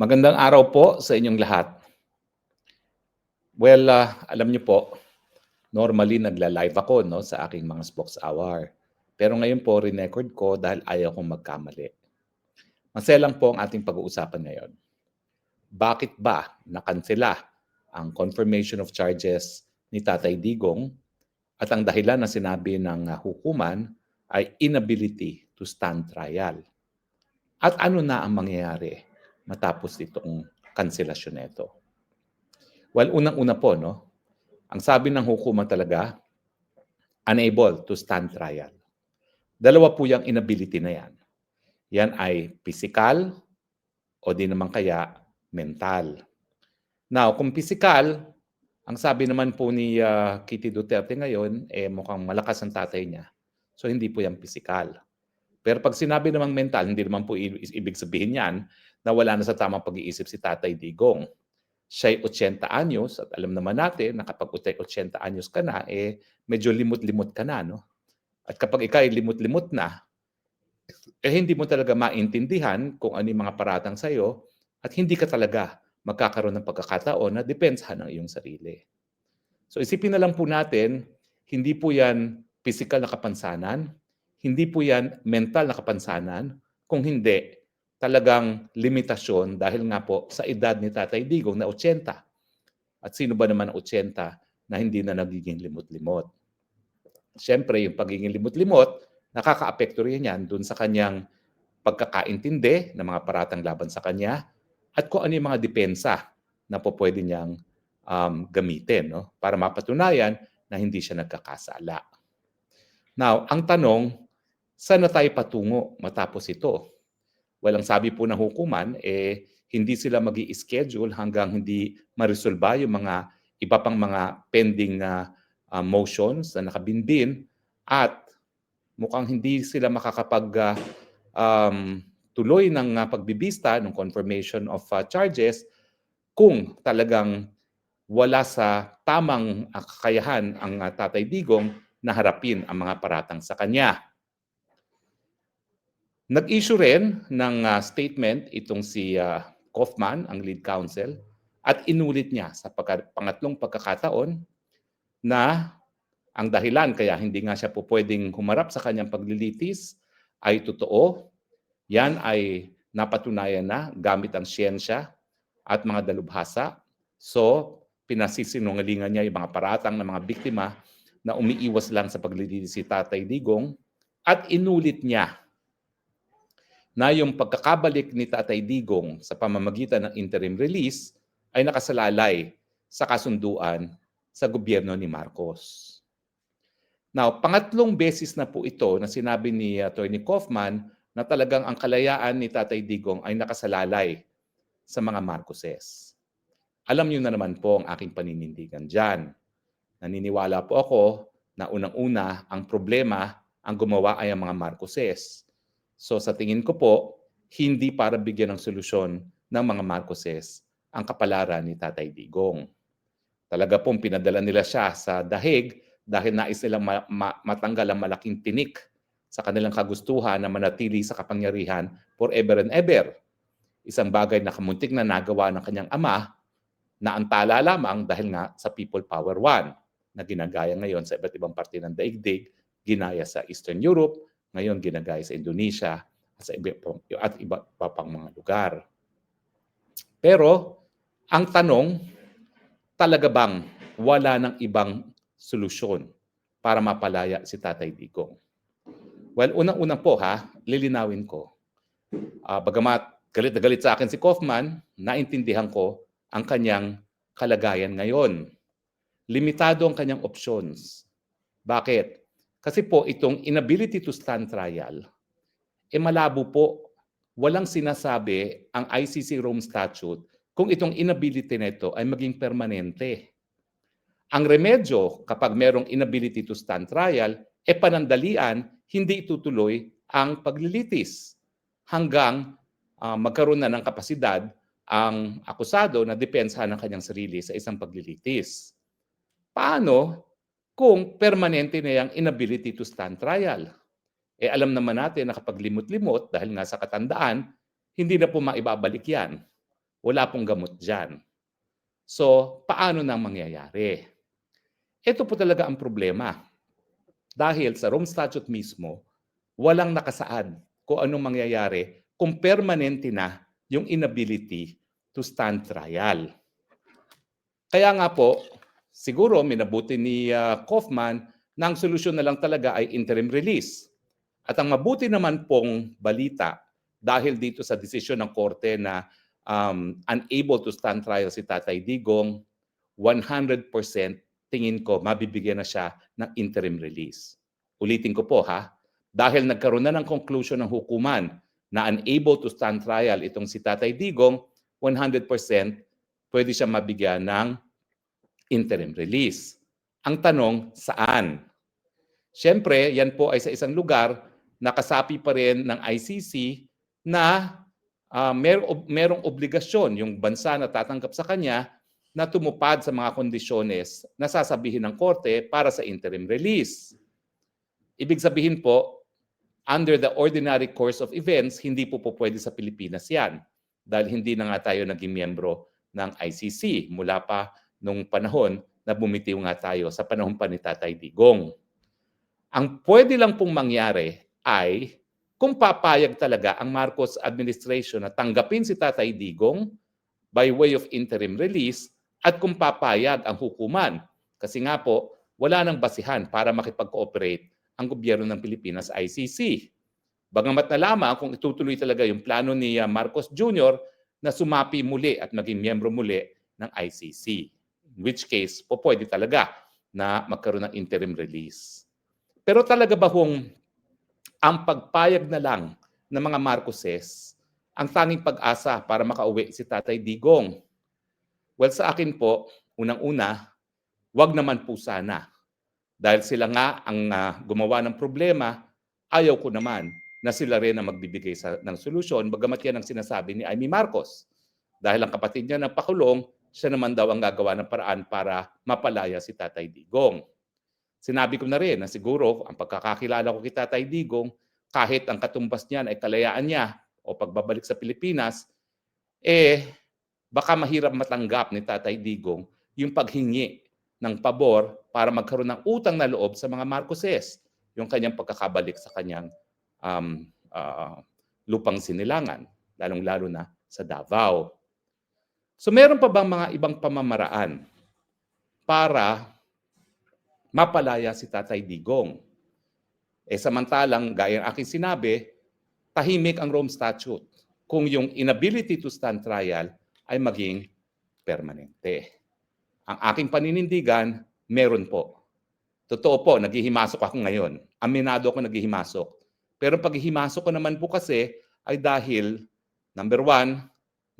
Magandang araw po sa inyong lahat. Well, ah, alam niyo po, normally nagla-live ako no, sa aking mga Spokes Hour. Pero ngayon po, record ko dahil ayaw kong magkamali. Masaya lang po ang ating pag-uusapan ngayon. Bakit ba nakansela ang confirmation of charges ni Tatay Digong at ang dahilan na sinabi ng ah, hukuman ay inability to stand trial? At ano na ang mangyayari matapos itong kanselasyon nito? Well, unang-una po, no? Ang sabi ng hukuman talaga, unable to stand trial. Dalawa po yung inability na yan. Yan ay physical o di naman kaya mental. Now, kung physical, ang sabi naman po ni ah, Kitty Duterte ngayon, eh mukhang malakas ang tatay niya. So, hindi po yan physical. Pero pag sinabi namang mental, hindi naman po ibig sabihin yan na wala na sa tamang pag-iisip si Tatay Digong. Siya'y 80 anyos at alam naman natin na kapag utay 80 anyos ka na, eh medyo limot-limot ka na. No? At kapag ikaw ay limot-limot na, eh hindi mo talaga maintindihan kung ano yung mga paratang sa'yo at hindi ka talaga magkakaroon ng pagkakataon na depensahan ang iyong sarili. So isipin na lang po natin, hindi po yan physical na kapansanan, hindi po yan mental na kapansanan, kung hindi, talagang limitasyon dahil nga po sa edad ni Tatay Digong na 80. At sino ba naman ang 80 na hindi na nagiging limot-limot? Siyempre, yung pagiging limot-limot, nakaka-apekto rin yan dun sa kanyang pagkakaintindi ng mga paratang laban sa kanya at kung ano yung mga depensa na po pwede niyang um, gamitin no? para mapatunayan na hindi siya nagkakasala. Now, ang tanong, saan na tayo patungo matapos ito? Well, ang sabi po ng hukuman, eh, hindi sila mag schedule hanggang hindi maresolba yung mga iba pang mga pending na uh, motions na nakabinbin at mukhang hindi sila makakapag uh, um, tuloy ng uh, pagbibista ng confirmation of uh, charges kung talagang wala sa tamang uh, kakayahan ang uh, Tatay Digong na harapin ang mga paratang sa kanya. Nag-issue rin ng uh, statement itong si uh, Kaufman, ang lead counsel, at inulit niya sa pagka- pangatlong pagkakataon na ang dahilan kaya hindi nga siya po pwedeng humarap sa kanyang paglilitis ay totoo. Yan ay napatunayan na gamit ang siyensya at mga dalubhasa. So, pinasisinungalingan niya yung mga paratang ng mga biktima na umiiwas lang sa paglilitis si Tatay Digong at inulit niya na yung pagkakabalik ni Tatay Digong sa pamamagitan ng interim release ay nakasalalay sa kasunduan sa gobyerno ni Marcos. Now, pangatlong beses na po ito na sinabi ni Attorney Kaufman na talagang ang kalayaan ni Tatay Digong ay nakasalalay sa mga Marcoses. Alam niyo na naman po ang aking paninindigan dyan. Naniniwala po ako na unang-una ang problema ang gumawa ay ang mga Marcoses. So sa tingin ko po, hindi para bigyan ng solusyon ng mga Marcoses ang kapalaran ni Tatay Digong. Talaga pong pinadala nila siya sa dahig dahil nais nilang ma- ma- matanggal ang malaking tinik sa kanilang kagustuhan na manatili sa kapangyarihan forever and ever. Isang bagay na kamuntik na nagawa ng kanyang ama na antala lamang dahil nga sa People Power One na ginagaya ngayon sa iba't ibang parte ng daigdig, ginaya sa Eastern Europe, ngayon ginagaya sa Indonesia at sa iba, at iba pa pang mga lugar. Pero ang tanong, talaga bang wala ng ibang solusyon para mapalaya si Tatay Digong? Well, unang-una po ha, lilinawin ko. Ah, bagamat galit na galit sa akin si Kaufman, naintindihan ko ang kanyang kalagayan ngayon. Limitado ang kanyang options. Bakit? Kasi po itong inability to stand trial, eh malabo po. Walang sinasabi ang ICC Rome Statute kung itong inability na ito ay maging permanente. Ang remedyo kapag merong inability to stand trial, e panandalian, hindi itutuloy ang paglilitis hanggang ah, magkaroon na ng kapasidad ang akusado na depensahan ng kanyang sarili sa isang paglilitis. Paano kung permanente na yung inability to stand trial? Eh alam naman natin na kapag limot-limot dahil nga sa katandaan, hindi na po maibabalik yan. Wala pong gamot dyan. So, paano nang mangyayari? Ito po talaga ang problema. Dahil sa Rome Statute mismo, walang nakasaad kung anong mangyayari kung permanente na yung inability to stand trial. Kaya nga po, siguro minabuti ni uh, Kaufman na ang solusyon na lang talaga ay interim release. At ang mabuti naman pong balita dahil dito sa desisyon ng korte na um, unable to stand trial si Tatay Digong, 100% tingin ko mabibigyan na siya ng interim release. Ulitin ko po ha, dahil nagkaroon na ng conclusion ng hukuman na unable to stand trial itong si Tatay Digong, 100% pwede siya mabigyan ng interim release. Ang tanong, saan? Siyempre, yan po ay sa isang lugar na kasapi pa rin ng ICC na uh, mer- merong obligasyon yung bansa na tatanggap sa kanya na tumupad sa mga kondisyones na sasabihin ng korte para sa interim release. Ibig sabihin po, under the ordinary course of events, hindi po po pwede sa Pilipinas yan dahil hindi na nga tayo naging miyembro ng ICC mula pa nung panahon na bumitiw nga tayo sa panahon pa ni Tatay Digong. Ang pwede lang pong mangyari ay kung papayag talaga ang Marcos administration na tanggapin si Tatay Digong by way of interim release at kung papayag ang hukuman. Kasi nga po, wala nang basihan para makipag-cooperate ang gobyerno ng Pilipinas ICC. Bagamat na lamang kung itutuloy talaga yung plano ni ah, Marcos Jr. na sumapi muli at maging miyembro muli ng ICC. Which case, po pwede talaga na magkaroon ng interim release. Pero talaga ba kung ang pagpayag na lang ng mga Marcoses ang tanging pag-asa para makauwi si Tatay Digong? Well, sa akin po, unang-una, wag naman po sana. Dahil sila nga ang uh, gumawa ng problema, ayaw ko naman na sila rin ang magbibigay sa, ng solusyon, bagamat yan ang sinasabi ni Amy Marcos. Dahil ang kapatid niya na pakulong, siya naman daw ang gagawa ng paraan para mapalaya si Tatay Digong. Sinabi ko na rin na siguro ang pagkakakilala ko kay Tatay Digong, kahit ang katumbas niyan ay kalayaan niya o pagbabalik sa Pilipinas, eh baka mahirap matanggap ni Tatay Digong yung paghingi ng pabor para magkaroon ng utang na loob sa mga Marcoses, yung kanyang pagkakabalik sa kanyang um, uh, lupang sinilangan, lalong-lalo na sa Davao. So meron pa bang mga ibang pamamaraan para mapalaya si Tatay Digong? Eh samantalang, gaya ng aking sinabi, tahimik ang Rome Statute kung yung inability to stand trial ay maging permanente. Ang aking paninindigan, meron po. Totoo po, naghihimasok ako ngayon. Aminado ako naghihimasok. Pero paghihimasok ko naman po kasi ay dahil, number one,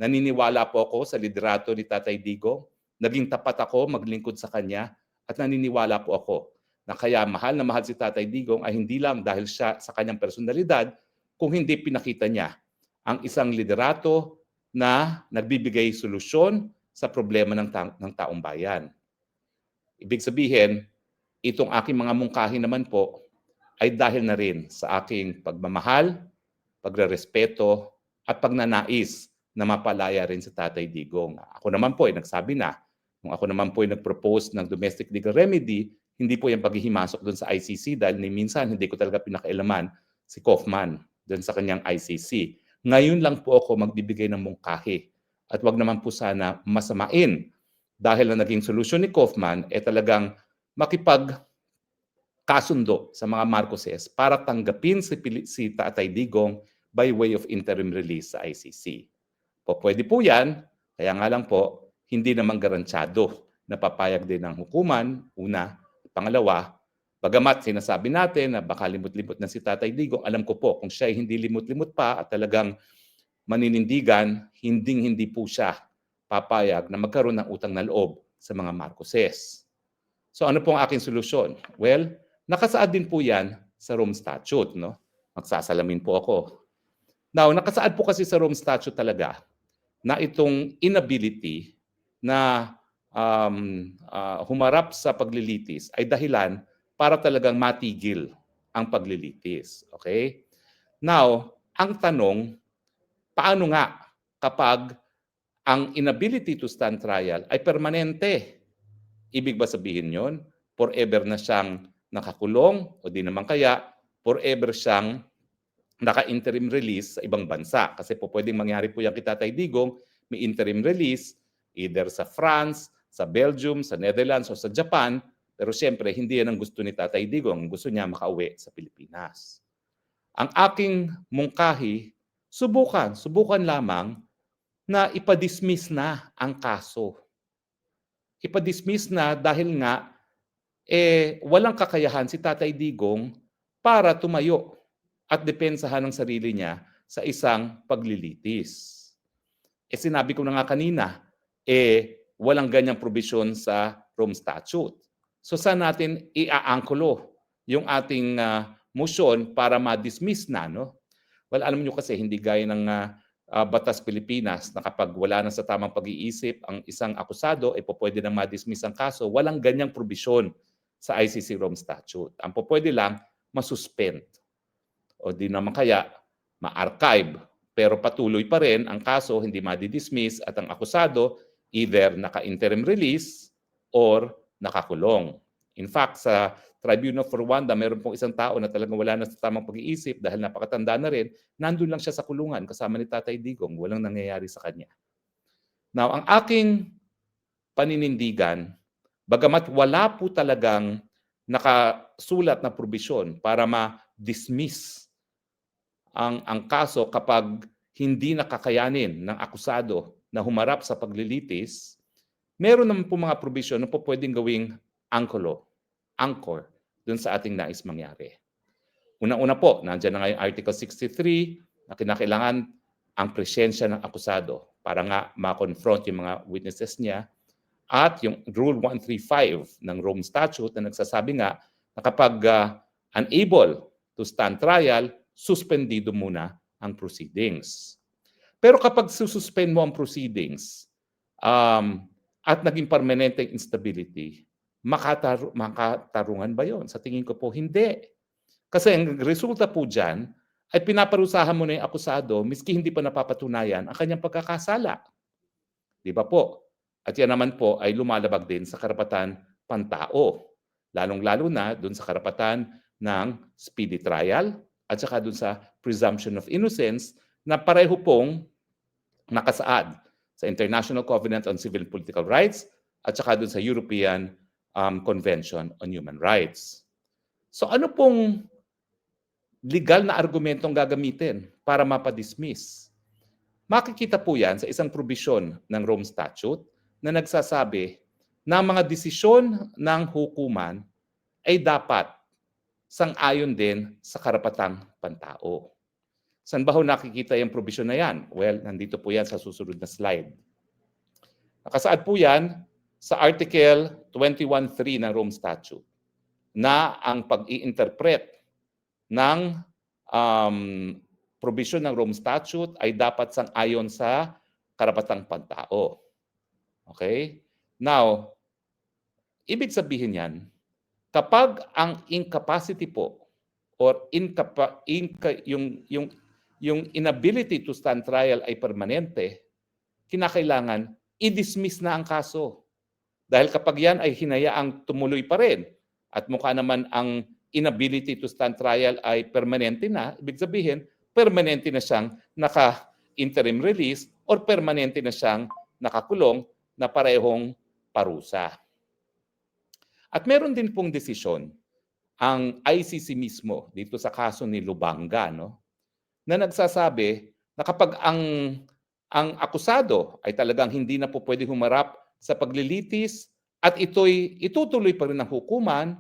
naniniwala po ako sa liderato ni Tatay Digo. Naging tapat ako maglingkod sa kanya at naniniwala po ako na kaya mahal na mahal si Tatay Digong ay hindi lang dahil siya sa kanyang personalidad, kung hindi pinakita niya ang isang liderato na nagbibigay solusyon sa problema ng, ta- ng taong bayan. Ibig sabihin, itong aking mga mungkahi naman po ay dahil na rin sa aking pagmamahal, pagrerespeto, at pagnanais na mapalaya rin sa Tatay Digong. Ako naman po ay nagsabi na, kung ako naman po ay nag-propose ng domestic legal remedy, hindi po yung paghihimasok doon sa ICC dahil ni minsan hindi ko talaga pinakailaman si Kaufman doon sa kanyang ICC. Ngayon lang po ako magbibigay ng mungkahi. At wag naman po sana masamain dahil na naging solusyon ni Kaufman ay eh talagang makipag kasundo sa mga Marcoses para tanggapin si, si Tatay Digong by way of interim release sa ICC. Po, pwede po yan, kaya nga lang po, hindi naman garantyado na papayag din ng hukuman, una. Pangalawa, Bagamat sinasabi natin na baka limot-limot na si Tatay Digong, alam ko po kung siya hindi limot-limot pa at talagang maninindigan, hinding-hindi po siya papayag na magkaroon ng utang na loob sa mga Marcoses. So ano po ang aking solusyon? Well, nakasaad din po yan sa Rome Statute. No? Magsasalamin po ako. Now, nakasaad po kasi sa Rome Statute talaga na itong inability na um, uh, humarap sa paglilitis ay dahilan para talagang matigil ang paglilitis. Okay? Now, ang tanong, paano nga kapag ang inability to stand trial ay permanente. Ibig ba sabihin yon? Forever na siyang nakakulong o di naman kaya forever siyang naka-interim release sa ibang bansa. Kasi po pwedeng mangyari po yan kay Tatay Digong, may interim release either sa France, sa Belgium, sa Netherlands o sa Japan. Pero siyempre, hindi yan ang gusto ni Tatay Digong. Gusto niya makauwi sa Pilipinas. Ang aking mungkahi, subukan, subukan lamang na ipadismiss na ang kaso. Ipadismiss na dahil nga eh walang kakayahan si Tatay Digong para tumayo at depensahan ng sarili niya sa isang paglilitis. Eh sinabi ko na nga kanina, eh walang ganyang provision sa Rome Statute. So saan natin iaangkulo yung ating uh, motion para ma-dismiss na, no? Well, alam niyo kasi hindi gaya ng uh, Batas Pilipinas na kapag wala na sa tamang pag-iisip ang isang akusado, ay eh, pwede nang ma-dismiss ang kaso. Walang ganyang provision sa ICC Rome Statute. Ang pwede lang, masuspend. O di naman kaya, ma-archive. Pero patuloy pa rin ang kaso, hindi ma-dismiss at ang akusado either naka-interim release or nakakulong. In fact, sa Tribunal for Rwanda, meron pong isang tao na talagang wala na sa tamang pag-iisip dahil napakatanda na rin, nandun lang siya sa kulungan kasama ni Tatay Digong. Walang nangyayari sa kanya. Now, ang aking paninindigan, bagamat wala po talagang nakasulat na probisyon para ma-dismiss ang, ang kaso kapag hindi nakakayanin ng akusado na humarap sa paglilitis, meron naman po mga provision na po pwedeng gawing angkolo, anchor, dun sa ating nais mangyari. Una-una po, nandiyan na nga yung Article 63 na kinakailangan ang presensya ng akusado para nga ma-confront yung mga witnesses niya at yung Rule 135 ng Rome Statute na nagsasabi nga na kapag uh, unable to stand trial, suspendido muna ang proceedings. Pero kapag sususpend mo ang proceedings, um, at naging permanente instability, makatar makatarungan ba yon? Sa tingin ko po, hindi. Kasi ang resulta po dyan ay pinaparusahan mo na yung akusado miski hindi pa napapatunayan ang kanyang pagkakasala. Di ba po? At yan naman po ay lumalabag din sa karapatan pantao. Lalong-lalo na dun sa karapatan ng speedy trial at saka dun sa presumption of innocence na pareho pong nakasaad sa International Covenant on Civil and Political Rights at saka dun sa European um, Convention on Human Rights. So ano pong legal na argumentong gagamitin para mapadismiss? Makikita po yan sa isang probisyon ng Rome Statute na nagsasabi na mga desisyon ng hukuman ay dapat sang-ayon din sa karapatang pantao. Saan ba ho nakikita yung provision na yan? Well, nandito po yan sa susunod na slide. Nakasaad po yan sa Article 21.3 ng Rome Statute na ang pag-i-interpret ng um, provision ng Rome Statute ay dapat sang-ayon sa karapatang pantao. Okay? Now, ibig sabihin yan, kapag ang incapacity po or incapa, inca, yung, yung yung inability to stand trial ay permanente, kinakailangan i-dismiss na ang kaso. Dahil kapag yan ay hinayaang tumuloy pa rin at mukha naman ang inability to stand trial ay permanente na, ibig sabihin, permanente na siyang naka-interim release or permanente na siyang nakakulong na parehong parusa. At meron din pong desisyon ang ICC mismo dito sa kaso ni Lubanga, no? na nagsasabi na kapag ang ang akusado ay talagang hindi na po pwede humarap sa paglilitis at ito'y itutuloy pa rin ng hukuman,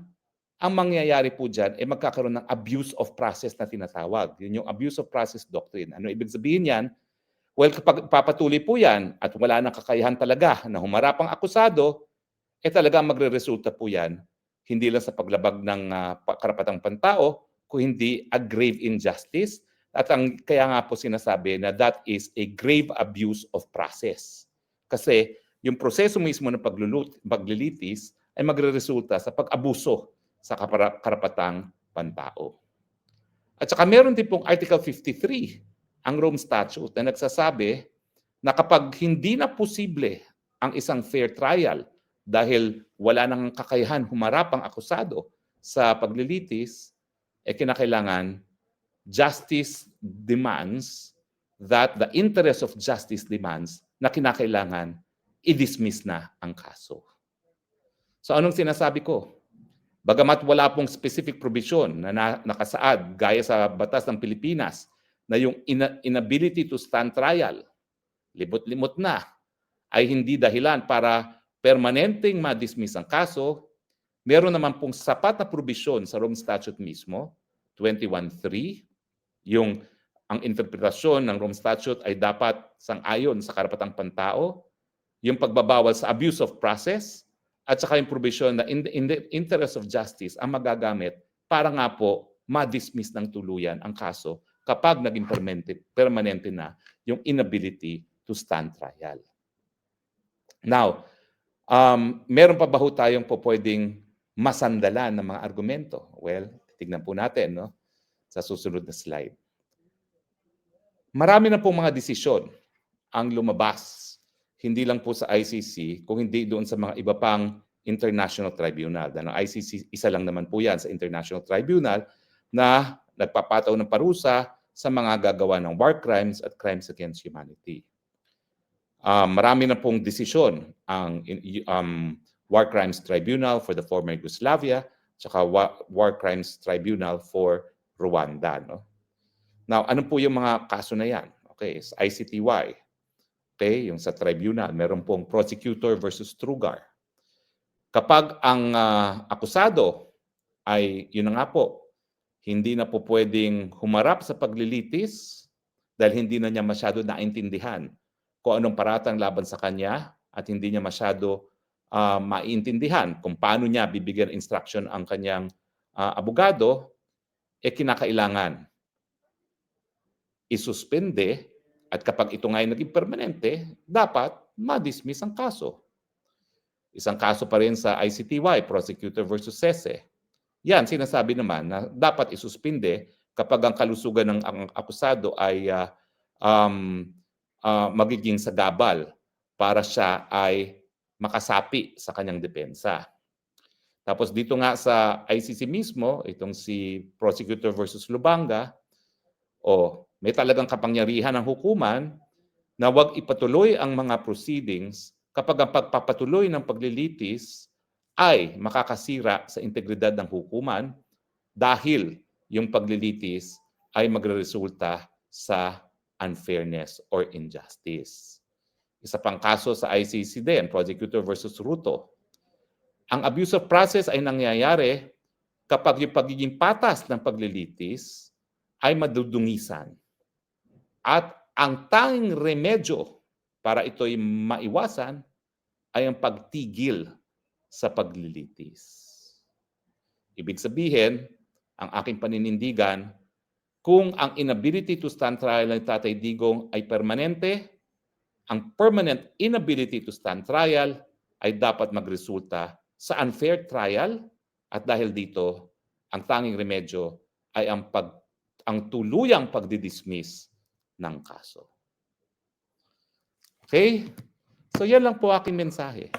ang mangyayari po dyan ay magkakaroon ng abuse of process na tinatawag. Yun yung abuse of process doctrine. Ano ibig sabihin yan? Well, kapag papatuloy po yan at wala nang kakayahan talaga na humarap ang akusado, eh talaga magre-resulta po yan hindi lang sa paglabag ng uh, karapatang pantao, kung hindi a grave injustice at ang kaya nga po sinasabi na that is a grave abuse of process. Kasi yung proseso mismo ng paglulut, paglilitis ay magre-resulta sa pag-abuso sa karapatang pantao. At saka meron din pong Article 53, ang Rome Statute, na nagsasabi na kapag hindi na posible ang isang fair trial dahil wala nang kakayahan humarap ang akusado sa paglilitis, eh kinakailangan justice demands that the interest of justice demands na kinakailangan i-dismiss na ang kaso. So anong sinasabi ko? Bagamat wala pong specific provision na, na nakasaad gaya sa batas ng Pilipinas na yung ina- inability to stand trial, libot-limot na, ay hindi dahilan para permanenteng ma-dismiss ang kaso, meron naman pong sapat na provision sa Rome Statute mismo, 21.3, yung ang interpretasyon ng Rome Statute ay dapat sang-ayon sa karapatang pantao, yung pagbabawal sa abuse of process, at saka yung provision na in the, in the interest of justice ang magagamit para nga po ma-dismiss ng tuluyan ang kaso kapag naging permanente, permanente na yung inability to stand trial. Now, um, meron pa ba ho tayong po pwedeng masandalan ng mga argumento? Well, tignan po natin no? sa susunod na slide. Marami na pong mga desisyon ang lumabas, hindi lang po sa ICC, kung hindi doon sa mga iba pang international tribunal. Ang ICC, isa lang naman po yan sa international tribunal na nagpapataw ng parusa sa mga gagawa ng war crimes at crimes against humanity. Um, marami na pong desisyon ang um, War Crimes Tribunal for the former Yugoslavia, tsaka Wa- War Crimes Tribunal for Rwanda. No? Now, ano po yung mga kaso na yan? Okay, sa ICTY. Okay, yung sa tribunal, meron pong prosecutor versus Trugar. Kapag ang ah, akusado ay, yun na nga po, hindi na po pwedeng humarap sa paglilitis dahil hindi na niya masyado naintindihan kung anong paratang laban sa kanya at hindi niya masyado ah, maintindihan kung paano niya bibigyan instruction ang kanyang ah, abogado, eh kinakailangan isuspende at kapag ito nga ay naging permanente, dapat ma-dismiss ang kaso. Isang kaso pa rin sa ICTY, prosecutor versus SESE. Yan, sinasabi naman na dapat isuspinde kapag ang kalusugan ng ang akusado ay ah, um, ah, magiging sagabal para siya ay makasapi sa kanyang depensa. Tapos dito nga sa ICC mismo, itong si prosecutor versus Lubanga, o may talagang kapangyarihan ng hukuman na wag ipatuloy ang mga proceedings kapag ang pagpapatuloy ng paglilitis ay makakasira sa integridad ng hukuman dahil yung paglilitis ay magreresulta sa unfairness or injustice. Isa pang kaso sa ICC din, prosecutor versus Ruto. Ang abuse of process ay nangyayari kapag yung pagiging patas ng paglilitis ay madudungisan. At ang tanging remedyo para ito'y maiwasan ay ang pagtigil sa paglilitis. Ibig sabihin, ang aking paninindigan, kung ang inability to stand trial ng Tatay Digong ay permanente, ang permanent inability to stand trial ay dapat magresulta sa unfair trial at dahil dito, ang tanging remedyo ay ang pag ang tuluyang pagdidismiss ng kaso. Okay? So yan lang po aking mensahe.